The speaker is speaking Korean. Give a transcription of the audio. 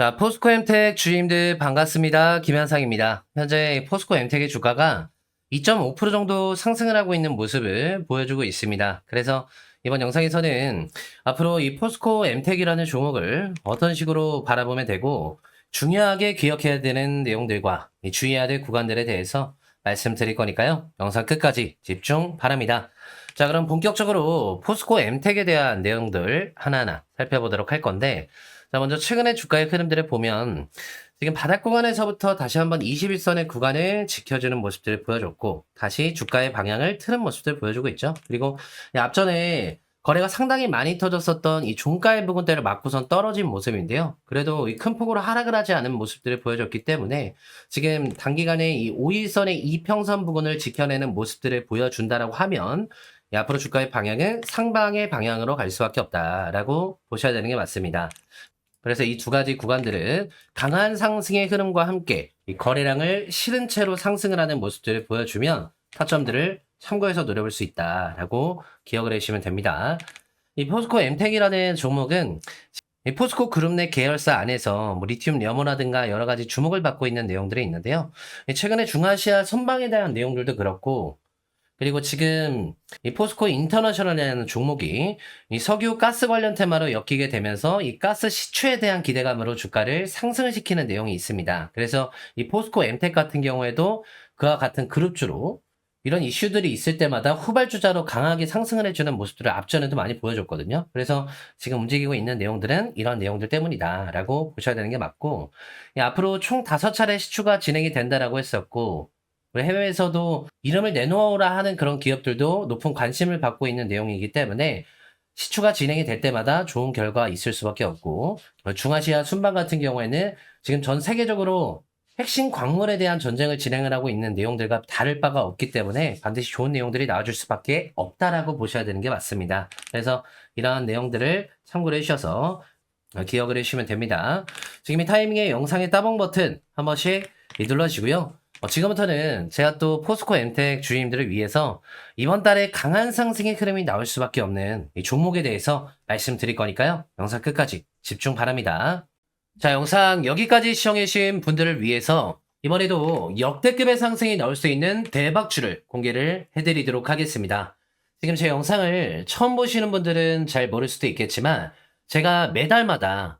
자, 포스코 엠텍 주임들 반갑습니다. 김현상입니다. 현재 포스코 엠텍의 주가가 2.5% 정도 상승을 하고 있는 모습을 보여주고 있습니다. 그래서 이번 영상에서는 앞으로 이 포스코 엠텍이라는 종목을 어떤 식으로 바라보면 되고 중요하게 기억해야 되는 내용들과 이 주의해야 될 구간들에 대해서 말씀드릴 거니까요. 영상 끝까지 집중 바랍니다. 자, 그럼 본격적으로 포스코 엠텍에 대한 내용들 하나하나 살펴보도록 할 건데 자, 먼저 최근의 주가의 흐름들을 보면 지금 바닥 구간에서부터 다시 한번 21선의 구간을 지켜주는 모습들을 보여줬고 다시 주가의 방향을 트는 모습들을 보여주고 있죠. 그리고 이 앞전에 거래가 상당히 많이 터졌었던 이 종가의 부분대를 맞고선 떨어진 모습인데요. 그래도 이 큰 폭으로 하락을 하지 않은 모습들을 보여줬기 때문에 지금 단기간에 이 5일선의 이평선 부분을 지켜내는 모습들을 보여준다라고 하면 이 앞으로 주가의 방향은 상방의 방향으로 갈 수밖에 없다라고 보셔야 되는 게 맞습니다. 그래서 이 두 가지 구간들은 강한 상승의 흐름과 함께 이 거래량을 실은 채로 상승을 하는 모습들을 보여주면 타점들을 참고해서 노려볼 수 있다라고 기억을 해주시면 됩니다. 이 포스코 엠텍이라는 종목은 이 포스코 그룹 내 계열사 안에서 뭐 리튬 염호라든가 여러 가지 주목을 받고 있는 내용들이 있는데요. 이 최근에 중아시아 선방에 대한 내용들도 그렇고 그리고 지금 이 포스코 인터내셔널이라는 종목이 이 석유 가스 관련 테마로 엮이게 되면서 이 가스 시추에 대한 기대감으로 주가를 상승을 시키는 내용이 있습니다. 그래서 이 포스코 엠텍 같은 경우에도 그와 같은 그룹주로 이런 이슈들이 있을 때마다 후발주자로 강하게 상승을 해주는 모습들을 앞전에도 많이 보여줬거든요. 그래서 지금 움직이고 있는 내용들은 이런 내용들 때문이다라고 보셔야 되는 게 맞고 이 앞으로 총 다섯 차례 시추가 진행이 된다라고 했었고 해외에서도 이름을 내놓으라 하는 그런 기업들도 높은 관심을 받고 있는 내용이기 때문에 시추가 진행이 될 때마다 좋은 결과가 있을 수밖에 없고 중아시아 순방 같은 경우에는 지금 전 세계적으로 핵심 광물에 대한 전쟁을 진행을 하고 있는 내용들과 다를 바가 없기 때문에 반드시 좋은 내용들이 나와줄 수밖에 없다라고 보셔야 되는 게 맞습니다. 그래서 이러한 내용들을 참고를 해주셔서 기억을 해주시면 됩니다. 지금 이 타이밍에 영상의 따봉 버튼 한 번씩 눌러주시고요. 어, 지금부터는 제가 또 포스코 엠텍 주임들을 위해서 이번 달에 강한 상승의 흐름이 나올 수밖에 없는 이 종목에 대해서 말씀드릴 거니까요. 영상 끝까지 집중 바랍니다. 자, 영상 여기까지 시청해주신 분들을 위해서 이번에도 역대급의 상승이 나올 수 있는 대박주를 공개를 해드리도록 하겠습니다. 지금 제 영상을 처음 보시는 분들은 잘 모를 수도 있겠지만 제가 매달마다